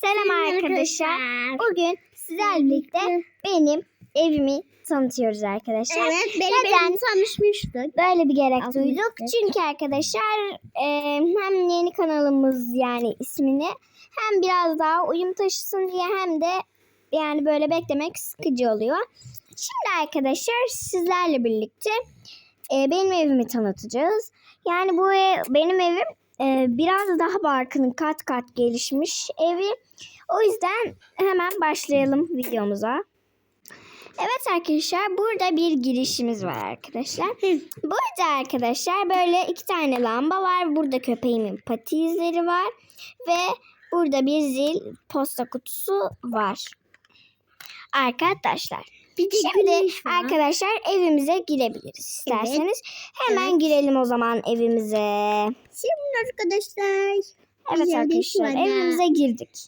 Selam arkadaşlar. Bugün sizlerle birlikte benim evimi tanıtıyoruz arkadaşlar. Evet, benim Neden evimi tanışmıştık. böyle bir gerek Aslında duyduk? Çünkü arkadaşlar e, hem yeni kanalımız yani ismini hem biraz daha uyum taşısın diye hem de yani böyle beklemek sıkıcı oluyor. Şimdi arkadaşlar sizlerle birlikte e, benim evimi tanıtacağız. Yani bu ev, benim evim e, biraz daha Barkın'ın kat kat gelişmiş evi. O yüzden hemen başlayalım videomuza. Evet arkadaşlar burada bir girişimiz var arkadaşlar. Burada arkadaşlar böyle iki tane lamba var. Burada köpeğimin pati izleri var. Ve burada bir zil posta kutusu var. Arkadaşlar. Bir de Şimdi güneş var. arkadaşlar evimize girebiliriz isterseniz. Hemen girelim o zaman evimize. Şimdi arkadaşlar. Evet Güzel arkadaşlar evimize girdik.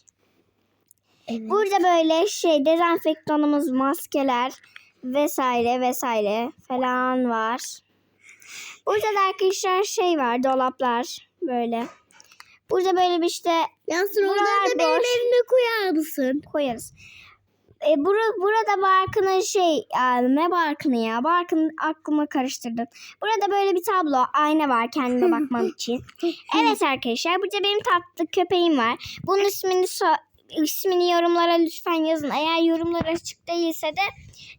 Evet. Burada böyle şey dezenfektanımız, maskeler vesaire vesaire falan var. Burada da arkadaşlar şey var dolaplar böyle. Burada böyle bir işte Yansın Buralar onları da benim boş. evime koyar mısın? koyarız. E, bura, burada Barkın'ın şey e, ne Barkın'ı ya Barkın aklımı karıştırdım. Burada böyle bir tablo ayna var kendime bakmam için. Evet arkadaşlar burada benim tatlı köpeğim var. Bunun ismini so- ismini yorumlara lütfen yazın. Eğer yorumlar açık değilse de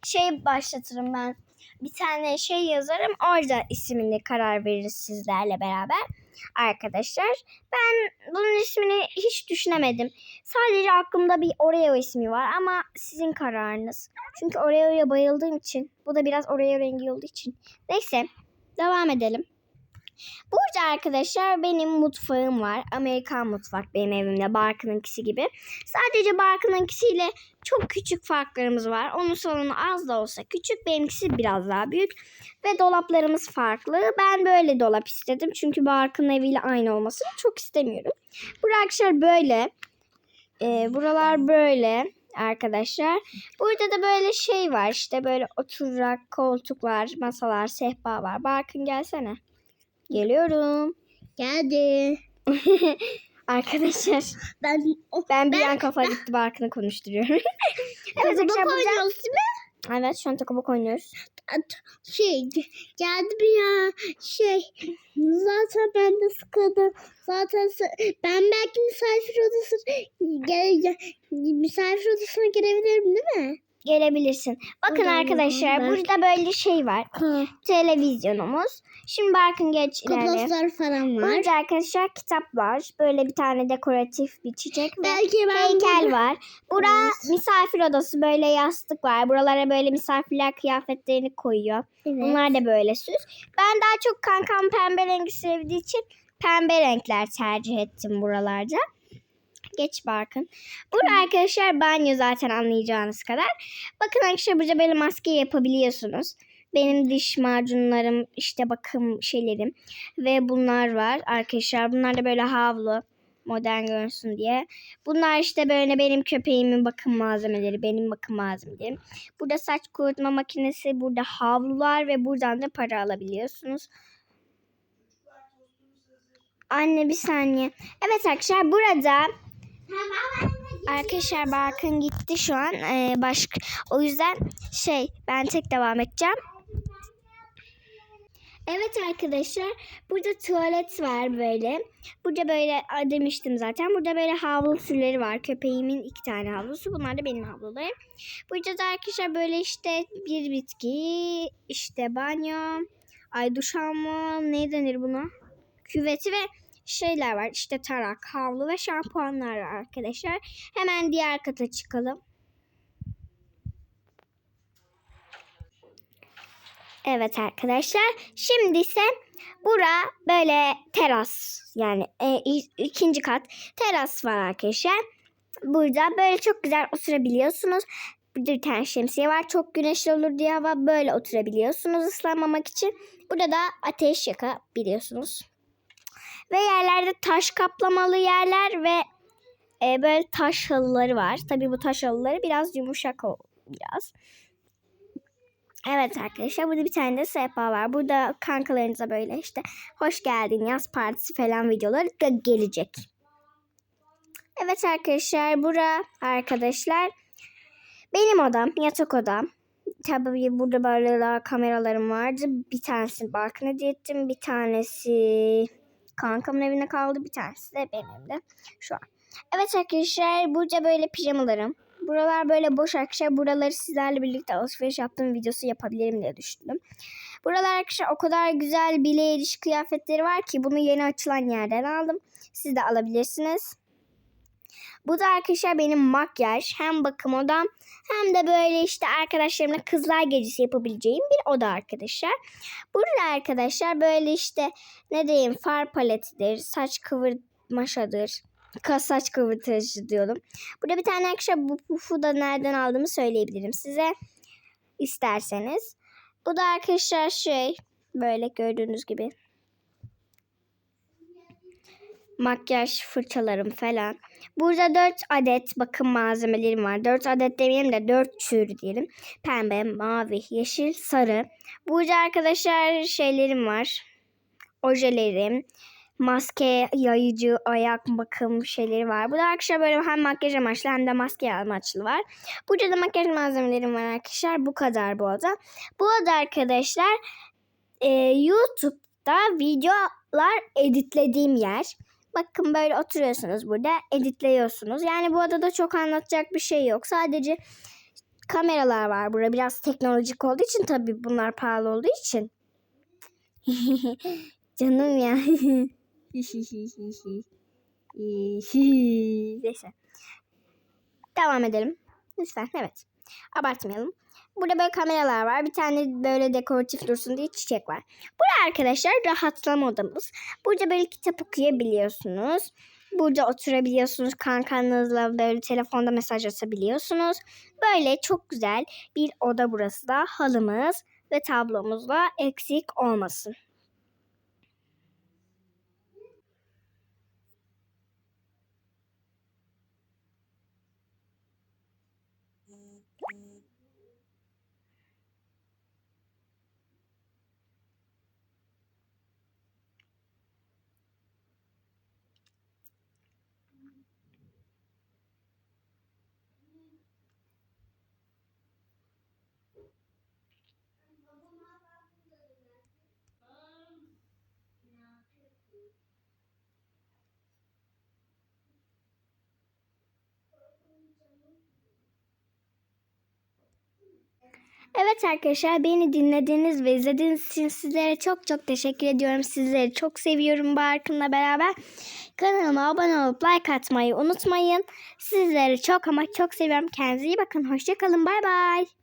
şey başlatırım ben. Bir tane şey yazarım. Orada ismini karar veririz sizlerle beraber. Arkadaşlar ben bunun ismini hiç düşünemedim. Sadece aklımda bir Oreo ismi var ama sizin kararınız. Çünkü Oreo'ya bayıldığım için. Bu da biraz Oreo rengi olduğu için. Neyse devam edelim. Burada arkadaşlar benim mutfağım var. Amerikan mutfak benim evimde. Barkın'ınkisi gibi. Sadece Barkın'ınkisiyle çok küçük farklarımız var. Onun salonu az da olsa küçük. Benimkisi biraz daha büyük. Ve dolaplarımız farklı. Ben böyle dolap istedim. Çünkü Barkın'ın eviyle aynı olmasını çok istemiyorum. Burada arkadaşlar böyle. Ee, buralar böyle arkadaşlar. Burada da böyle şey var. İşte böyle oturak koltuklar, masalar, sehpa var. Barkın gelsene. Geliyorum. Geldi. Arkadaşlar Ben o ben bir Ben- an kafa gitti Barkın'ı konuşturuyorum. evet burada... oynuyoruz değil mi? Evet şu an takıbok oynuyoruz. Şey geldi bir ya şey zaten ben de sıkıldım zaten ben belki misafir odası gel- misafir odasına girebilirim değil mi? Gelebilirsin. Bakın da arkadaşlar olur, burada böyle şey var. Televizyonumuz. Şimdi Barkın geç ilerle. Kabloslar falan var. Burada arkadaşlar kitap var. Böyle bir tane dekoratif bir çiçek ve Belki ben heykel bunu- var. Bura Evet. misafir odası. Böyle yastık var. Buralara böyle misafirler kıyafetlerini koyuyor. Evet. Bunlar da böyle süs. Ben daha çok kankam pembe rengi sevdiği için pembe renkler tercih ettim buralarda. Geç Barkın. Burada arkadaşlar banyo zaten anlayacağınız kadar. Bakın arkadaşlar burada böyle maske yapabiliyorsunuz. Benim diş macunlarım, işte bakım şeylerim ve bunlar var arkadaşlar. Bunlar da böyle havlu modern görünsün diye. Bunlar işte böyle benim köpeğimin bakım malzemeleri, benim bakım malzemelerim. Burada saç kurutma makinesi, burada havlular ve buradan da para alabiliyorsunuz. Anne bir saniye. Evet arkadaşlar burada arkadaşlar Barkın gitti şu an. Ee, başka o yüzden şey ben tek devam edeceğim. Evet arkadaşlar burada tuvalet var böyle. Burada böyle demiştim zaten. Burada böyle havlu türleri var. Köpeğimin iki tane havlusu. Bunlar da benim havlularım. Burada da arkadaşlar böyle işte bir bitki, işte banyo, ay duş alma, ne denir buna? Küveti ve şeyler var. İşte tarak, havlu ve şampuanlar var arkadaşlar. Hemen diğer kata çıkalım. Evet arkadaşlar. Şimdi ise bura böyle teras yani e, ikinci kat teras var arkadaşlar. Burada böyle çok güzel oturabiliyorsunuz. Burada bir tane şemsiye var. Çok güneşli olur diye hava böyle oturabiliyorsunuz ıslanmamak için. Burada da ateş yakabiliyorsunuz. Ve yerlerde taş kaplamalı yerler ve e, böyle taş halıları var. Tabii bu taş halıları biraz yumuşak biraz. Evet arkadaşlar burada bir tane de sehpa var. Burada kankalarınıza böyle işte hoş geldin yaz partisi falan videoları ge- gelecek. Evet arkadaşlar bura arkadaşlar benim odam yatak odam. Tabii burada böyle daha kameralarım vardı. Bir tanesini Barkın hediye ettim. Bir tanesi kankamın evinde kaldı. Bir tanesi de benim de şu an. Evet arkadaşlar burada böyle pijamalarım. Buralar böyle boş arkadaşlar. Buraları sizlerle birlikte alışveriş yaptığım videosu yapabilirim diye düşündüm. Buralar arkadaşlar o kadar güzel bile eriş kıyafetleri var ki bunu yeni açılan yerden aldım. Siz de alabilirsiniz. Bu da arkadaşlar benim makyaj hem bakım odam hem de böyle işte arkadaşlarımla kızlar gecesi yapabileceğim bir oda arkadaşlar. Burada arkadaşlar böyle işte ne diyeyim far paletidir, saç kıvırmaşadır, kas saç kıvırtıcı diyorum. Burada bir tane arkadaşlar bu pufu da nereden aldığımı söyleyebilirim size isterseniz. Bu da arkadaşlar şey böyle gördüğünüz gibi makyaj fırçalarım falan. Burada 4 adet bakım malzemelerim var. 4 adet demeyelim de 4 tür diyelim. Pembe, mavi, yeşil, sarı. Burada arkadaşlar şeylerim var. Ojelerim, maske, yayıcı, ayak bakım şeyleri var. Burada arkadaşlar böyle hem makyaj amaçlı hem de maske amaçlı var. Burada da makyaj malzemelerim var arkadaşlar. Bu kadar bu oda. Bu oda arkadaşlar e, YouTube'da videolar editlediğim yer. Bakın böyle oturuyorsunuz burada editliyorsunuz. Yani bu odada çok anlatacak bir şey yok. Sadece kameralar var burada. Biraz teknolojik olduğu için tabii bunlar pahalı olduğu için. Canım ya. Neyse. Devam edelim. Lütfen evet. Abartmayalım. Burada böyle kameralar var. Bir tane böyle dekoratif dursun diye çiçek var. Burada arkadaşlar rahatlama odamız. Burada böyle kitap okuyabiliyorsunuz. Burada oturabiliyorsunuz. Kankanızla böyle telefonda mesaj atabiliyorsunuz. Böyle çok güzel bir oda burası da. Halımız ve tablomuzla eksik olmasın. Evet arkadaşlar beni dinlediğiniz ve izlediğiniz için sizlere çok çok teşekkür ediyorum. Sizleri çok seviyorum Barkın'la beraber. Kanalıma abone olup like atmayı unutmayın. Sizleri çok ama çok seviyorum. Kendinize iyi bakın. Hoşçakalın. Bay bay.